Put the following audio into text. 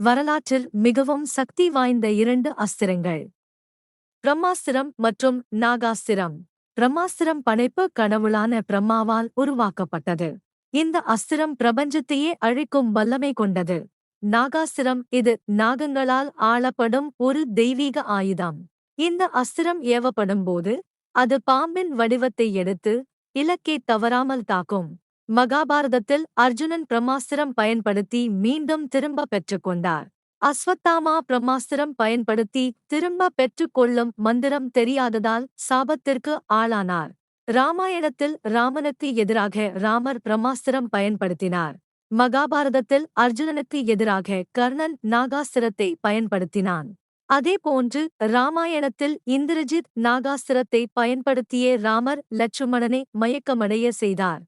வரலாற்றில் மிகவும் சக்தி வாய்ந்த இரண்டு அஸ்திரங்கள். பிரம்மாஸ்திரம் மற்றும் நாகாஸ்திரம். பிரம்மாஸ்திரம் படைப்பு கடவுளான பிரம்மாவால் உருவாக்கப்பட்டது. இந்த அஸ்திரம் பிரபஞ்சத்தையே அழிக்கும் வல்லமை கொண்டது. நாகாஸ்திரம் இது நாகங்களால் ஆளப்படும் ஒரு தெய்வீக ஆயுதம். இந்த அஸ்திரம் ஏவப்படும் போது அது பாம்பின் வடிவத்தை எடுத்து இலக்கை தவறாமல் தாக்கும். மகாபாரதத்தில் அர்ஜுனன் பிரம்மாஸ்திரம் பயன்படுத்தி மீண்டும் திரும்ப பெற்றுக்கொண்டார் அஸ்வத்தாமா பிரம்மாஸ்திரம் பயன்படுத்தி திரும்ப பெற்றுக்கொள்ளும் மந்திரம் தெரியாததால் சாபத்திற்கு ஆளானார். ராமாயணத்தில் ராமனுக்கு எதிராக ராமர் பிரம்மாஸ்திரம் பயன்படுத்தினார். மகாபாரதத்தில் அர்ஜுனனுக்கு எதிராக கர்ணன் நாகாஸ்திரத்தை பயன்படுத்தினான். அதேபோன்று ராமாயணத்தில் இந்திரஜித் நாகாஸ்திரத்தை பயன்படுத்தியே ராமர் லட்சுமணனை மயக்கமடைய செய்தார்.